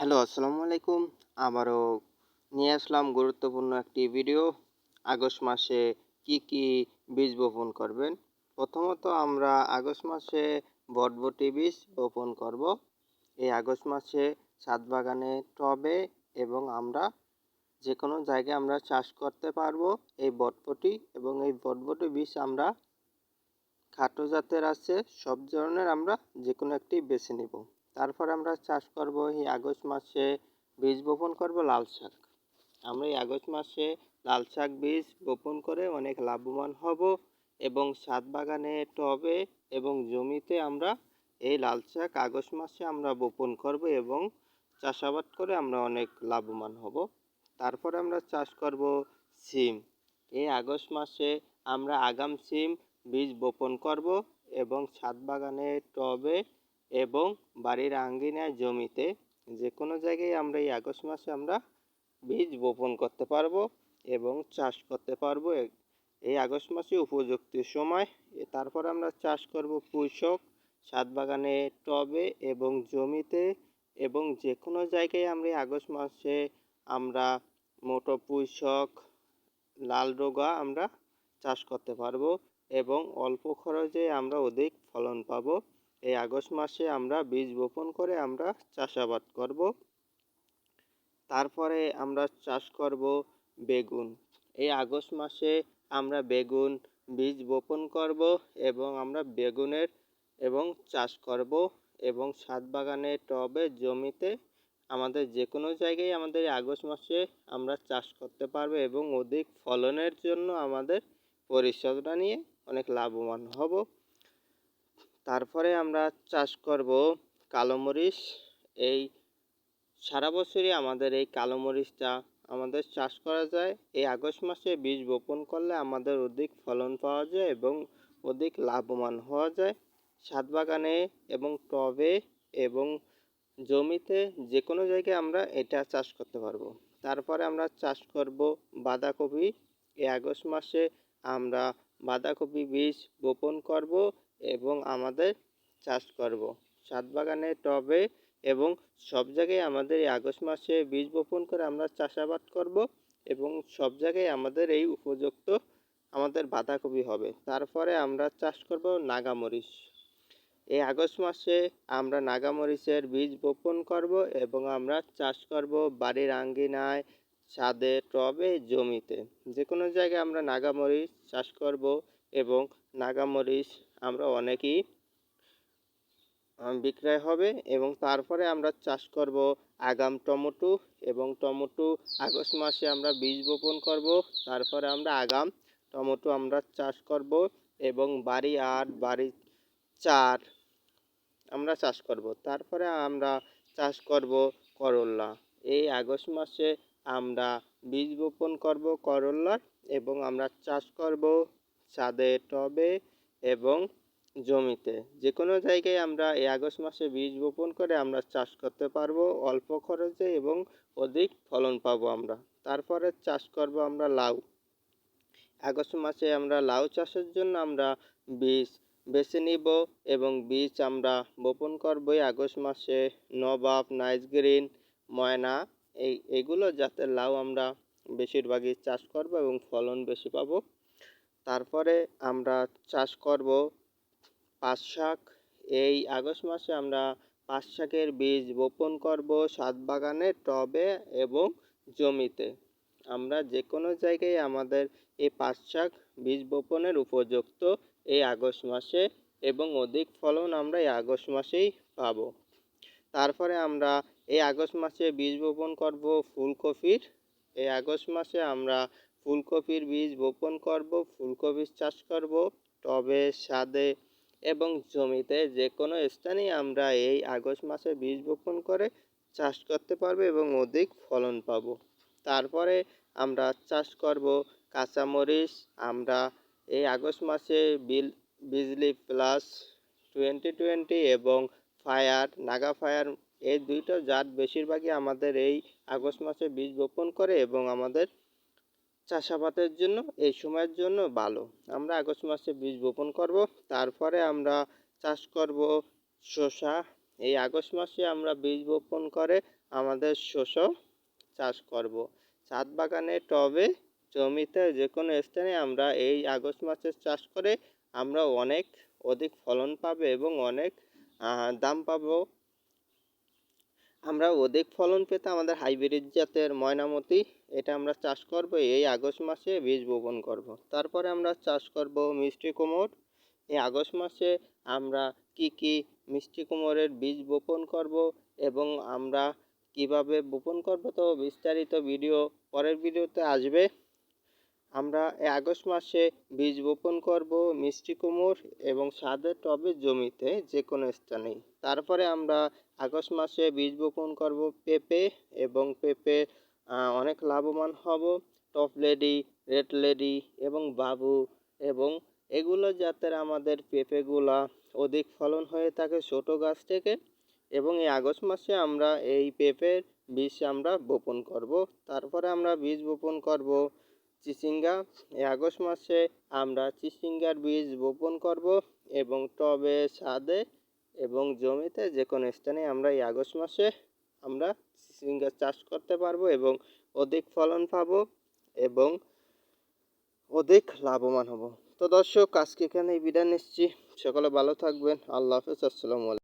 Hello আসসালামু আলাইকুম আবারও নিয়ে আসলাম গুরুত্বপূর্ণ একটি ভিডিও। আগস্ট মাসে কি কি বীজ বপন করবেন? প্রথমত আমরা আগস্ট মাসে বটবটি বীজ বপন করব। এই আগস্ট মাসে ছাদ বাগানে টবে এবং আমরা যে কোনো জায়গায় আমরা চাষ করতে পারব এই বটবটি এবং এই বটবটি বীজ আমরা খাটো জাতের আছে, সব ধরনের আমরা যে কোনো একটি বেছে নেব। তারপর আমরা চাষ করব এই আগস্ট মাসে বীজ বপন করব লাল শাক। আমরা এই আগস্ট মাসে লাল শাক বীজ বপন করে অনেক লাভবান হব এবং সাত বাগানে টবে এবং জমিতে আমরা এই লাল শাক আগস্ট মাসে আমরা বপন করব এবং চাষাবাদ করে আমরা অনেক লাভবান হব। তারপর আমরা চাষ করব সিম। এই আগস্ট মাসে আমরা আগাম সিম বীজ বপন করব এবং ছাদ বাগানে টবে এবং বাড়ির আঙ্গিনায়, জমিতে যে কোনো জায়গায় আমরা এই আগস্ট মাসে আমরা বীজ বপন করতে পারব এবং চাষ করতে পারব। এই আগস্ট মাসে উপযুক্ত সময়। তারপর আমরা চাষ করব পুঁইশক ছাদ বাগানে টবে এবং জমিতে এবং যে কোনো জায়গায় আমরা আগস্ট মাসে আমরা মোটো পুঁইশক, লাল ডোগা আমরা চাষ করতে পারব এবং অল্প খরচে আমরা অধিক ফলন পাবো। এই আগস্ট মাসে আমরা বীজ বপন করে আমরা চাষাবাদ করব। তারপরে আমরা চাষ করব বেগুন। এই আগস্ট মাসে আমরা বেগুন বীজ বপন করব এবং আমরা বেগুনের এবং চাষ করব এবং ছাদ বাগানে টবে জমিতে আমাদের যে কোনো জায়গায় আমাদের আগস্ট মাসে আমরা চাষ করতে পারব এবং অধিক ফলনের জন্য আমাদের পরিচর্যা নিয়ে অনেক লাভবান হব। তারপরে আমরা চাষ করব কালো মরিচ। এই সারা বছরই আমাদের এই কালো মরিচটা আমাদের চাষ করা যায়। এই আগস্ট মাসে বীজ বপন করলে আমাদের অধিক ফলন পাওয়া যায় এবং অধিক লাভবান হওয়া যায়। ছাদ বাগানে এবং টবে এবং জমিতে যে কোনো জায়গায় আমরা এটা চাষ করতে পারব। তারপরে আমরা চাষ করব বাঁধাকপি। এই আগস্ট মাসে আমরা বাঁধাকপি বীজ বপন করব। এবং আমাদের চাষ করব। ছাদ বাগানে টবে এবং সব জায়গায় আমাদের এই আগস্ট মাসে বীজ বপন করে আমরা চাষাবাদ করব এবং সব জায়গায় আমাদের এই উপযুক্ত আমাদের বাঁধাকপি হবে। তারপরে আমরা চাষ করব নাগামরিচ। এই আগস্ট মাসে আমরা নাগামরিচের বীজ বপন করব এবং আমরা চাষ করব বাড়ির আঙ্গিনায়, ছাদে, টবে, জমিতে। যে কোনো জায়গায় আমরা নাগামরিচ চাষ করব এবং নাগামরিচ আমরা অনেকেই বিক্রয় হবে এবং তারপরে আমরা চাষ করব আগাম টমেটো এবং টমেটো আগস্ট মাসে আমরা বীজ বপন করব, তারপরে আমরা আগাম টমেটো আমরা চাষ করব এবং বাড়ি আট, বাড়ি চার আমরা চাষ করব। তারপরে আমরা চাষ করব করল্লা এই আগস্ট মাসে আমরা বীজ বপন করব করল্লার এবং আমরা চাষ করব ছাদে, টবে এবং জমিতে। যে কোনো জায়গায় আমরা এই আগস্ট মাসে বীজ বপন করে আমরা চাষ করতে পারব, অল্প খরচে এবং অধিক ফলন পাবো আমরা। তারপরে চাষ করব আমরা লাউ। আগস্ট মাসে আমরা লাউ চাষের জন্য আমরা বীজ বেছে নিব এবং বীজ আমরা বপন করব এই আগস্ট মাসে। নবাব, নাইস গ্রিন, ময়না, এই, এগুলো যাতে লাউ আমরা বেশিরভাগই চাষ করব এবং ফলন বেশি পাবো। তারপরে আমরা চাষ করব পাঁচ শাক। এই আগস্ট মাসে আমরা পাঁচ শাকের বীজ বপন করব সাত বাগানে, টবে এবং জমিতে। আমরা যে কোনো জায়গায় আমাদের এই পাঁচ শাক বীজ বপনের উপযুক্ত এই আগস্ট মাসে এবং অধিক ফলন আমরা এই আগস্ট মাসেই পাব। তারপরে আমরা এই আগস্ট মাসে বীজ বপন করব ফুলকপির। এই আগস্ট মাসে আমরা ফুলকপির বীজ বপন করব, ফুলকপির চাষ করব, টবে সাদে এবং জমিতে যে কোনো স্থানেই আমরা এই আগস্ট মাসে বীজ বপন করে চাষ করতে পারব এবং অধিক ফলন পাব। তারপরে আমরা চাষ করব কাঁচামরিচ, আমরা এই আগস্ট মাসে বিল, বিজলি প্লাস টোয়েন্টি টোয়েন্টি এবং ফায়ার, নাগা ফায়ার এই দুইটা জাত বেশিরভাগই আমাদের এই আগস্ট মাসে বীজ বপন করে এবং আমাদের চাষাবাদের জন্য, এই সময়ের জন্য ভালো। আমরা আগস্ট মাসে বীজ বপন করব, তারপরে আমরা চাষ করব শসা। এই আগস্ট মাসে আমরা বীজ বপন করে আমাদের শস্য চাষ করব। ছাদ বাগানে, টবে, জমিতে যে কোনো স্থানে আমরা এই আগস্ট মাসে চাষ করে আমরা অনেক অধিক ফলন পাবো এবং অনেক দাম পাবো। আমরা অধিক ফলন পেতে আমাদের হাইব্রিড জাতের ময়নামতি, এটা আমরা চাষ করব এই আগস্ট মাসে, বীজ বপন করব। তারপরে আমরা চাষ করব মিষ্টি কুমড় এই আগস্ট মাসে আমরা কি কি মিষ্টি কুমড়ের বীজ বপন করব এবং আমরা কীভাবে বপন করব তো বিস্তারিত ভিডিও পরের ভিডিওতে আসবে। আমরা আগস্ট মাসে বীজ বপন করব, মিষ্টি কুমড় এবং সাদের টবে জমিতে যে কোনো স্থানেই। তারপরে আমরা আগস্ট মাসে বীজ বপন করব পেঁপে এবং পেঁপে অনেক লাভবান হব। টপ লেডি, রেড লেডি এবং বাবু এবং এগুলো জাতের আমাদের পেঁপেগুলা অধিক ফলন হয়ে থাকে ছোট গাছ থেকে এবং এই আগস্ট মাসে আমরা এই পেঁপের বীজ আমরা বপন করব। তারপরে আমরা বীজ বপন করব চিচিঙ্গা। এই আগস্ট মাসে আমরা চিচিঙ্গার বীজ বপন করব এবং টবে ছাদে এবং জমিতে যে কোনো স্থানে আমরা এই আগস্ট মাসে আমরা চিচিঙ্গা চাষ করতে পারব এবং অধিক ফলন পাবো এবং অধিক লাভবান হব। তো দর্শক, আজকে এখানে বিদায় নিচ্ছি। সকলে ভালো থাকবেন। আল্লাহ হাফেজ। আসসালামু আলাইকুম।